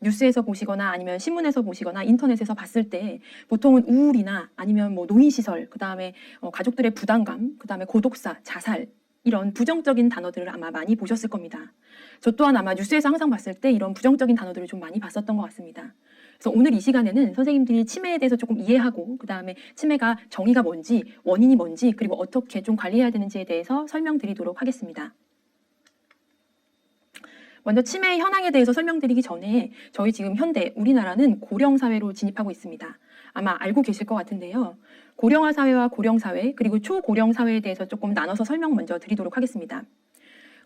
뉴스에서 보시거나 아니면 신문에서 보시거나 인터넷에서 봤을 때 보통은 우울이나 아니면 뭐 노인 시설, 그 다음에 어, 가족들의 부담감, 그 다음에 고독사, 자살 이런 부정적인 단어들을 아마 많이 보셨을 겁니다. 저 또한 아마 뉴스에서 항상 봤을 때 이런 부정적인 단어들을 좀 많이 봤었던 것 같습니다. 그래서 오늘 이 시간에는 선생님들이 치매에 대해서 조금 이해하고 그 다음에 치매가 정의가 뭔지 원인이 뭔지 그리고 어떻게 좀 관리해야 되는지에 대해서 설명드리도록 하겠습니다. 먼저 치매 현황에 대해서 설명드리기 전에 저희 지금 현대 우리나라는 고령 사회로 진입하고 있습니다. 아마 알고 계실 것 같은데요. 고령화 사회와 고령 사회 그리고 초고령 사회에 대해서 조금 나눠서 설명 먼저 드리도록 하겠습니다.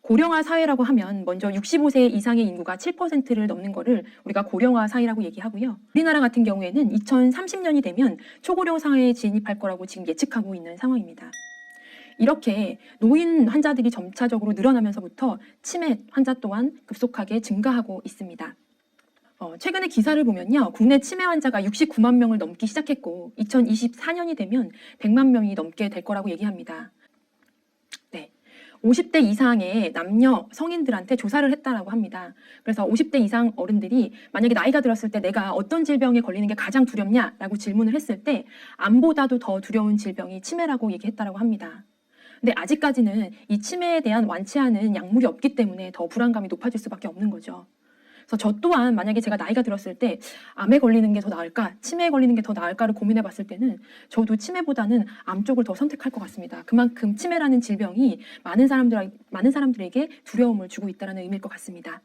고령화 사회라고 하면 먼저 65세 이상의 인구가 7%를 넘는 거를 우리가 고령화 사회라고 얘기하고요. 우리나라 같은 경우에는 2030년이 되면 초고령 사회에 진입할 거라고 지금 예측하고 있는 상황입니다. 이렇게 노인 환자들이 점차적으로 늘어나면서부터 치매 환자 또한 급속하게 증가하고 있습니다. 어, 최근에 기사를 보면요. 국내 치매 환자가 69만 명을 넘기 시작했고 2024년이 되면 100만 명이 넘게 될 거라고 얘기합니다. 네. 50대 이상의 남녀 성인들한테 조사를 했다라고 합니다. 그래서 50대 이상 어른들이 만약에 나이가 들었을 때 내가 어떤 질병에 걸리는 게 가장 두렵냐라고 질문을 했을 때 암보다도 더 두려운 질병이 치매라고 얘기했다라고 합니다. 근데 아직까지는 이 치매에 대한 완치하는 약물이 없기 때문에 더 불안감이 높아질 수밖에 없는 거죠. 그래서 저 또한 만약에 제가 나이가 들었을 때 암에 걸리는 게 더 나을까, 치매에 걸리는 게 더 나을까를 고민해 봤을 때는 저도 치매보다는 암 쪽을 더 선택할 것 같습니다. 그만큼 치매라는 질병이 많은 사람들 많은 사람들에게 두려움을 주고 있다는 의미일 것 같습니다.